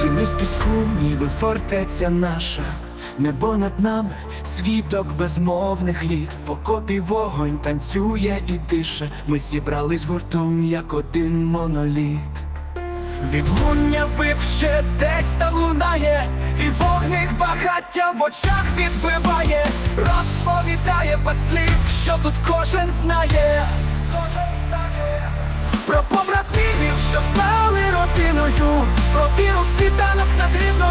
зв'язку, ніби фортеця наша, небо над нами, світок безмовних літ, в окопі вогонь танцює і дише. Ми зібрались гуртом, як один моноліт. Відлуння бив ще десь там лунає, і вогник багаття в очах відбиває, розповідає без слів, що тут кожен знає. Про побратимів, що стали родиною, про віру в світанок над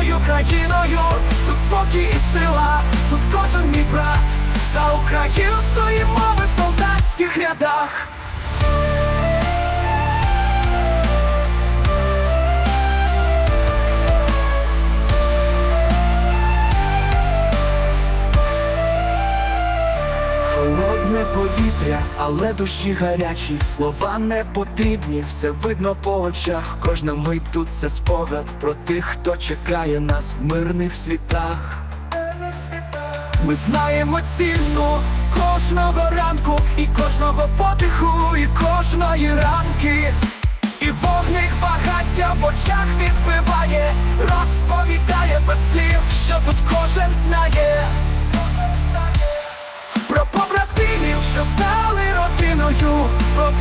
рідною країною. Тут спокій і сила, тут кожен мій брат. За Україну стоїмо в солдатських рядах. Холодне повітря, але душі гарячі, слова не потрібні, все видно по очах. Кожна мить тут це спогад про тих, хто чекає нас в мирних світах. Ми знаємо ціну кожного ранку, і кожного подиху, і кожної ранки. І вогник багаття в очах відбиває, розповідає без слів, що тут кожен знає.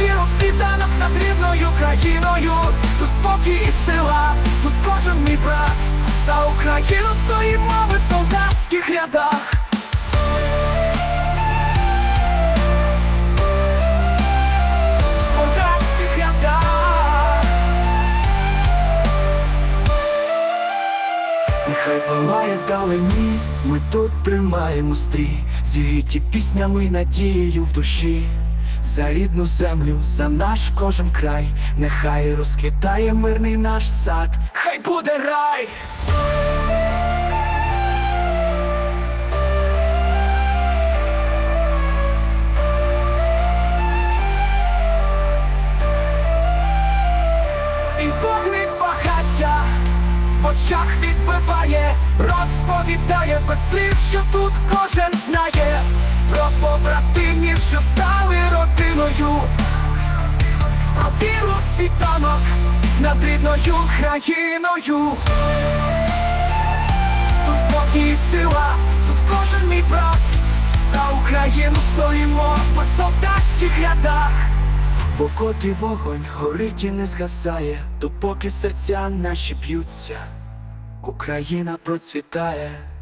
Віру світанок над рідною країною. Тут спокій і сила, тут кожен мій брат. За Україну стоїмо ми в солдатських рядах. Нехай палає вдалині, ми тут тримаємо стрій, зігріті піснями надією в душі. За рідну землю, за наш кожен край, нехай розквітає мирний наш сад, хай буде рай. І вогник багаття в очах відбиває, розповідає без слів, що тут кожен знає про побратимів, що стали родиною, про віру світанок над рідною країною. Тут спокій і сила, тут кожен мій брат. За Україну стоїмо по солдатських рядах. В окопі вогонь горить і не згасає, допоки серця наші б'ються, Україна процвітає.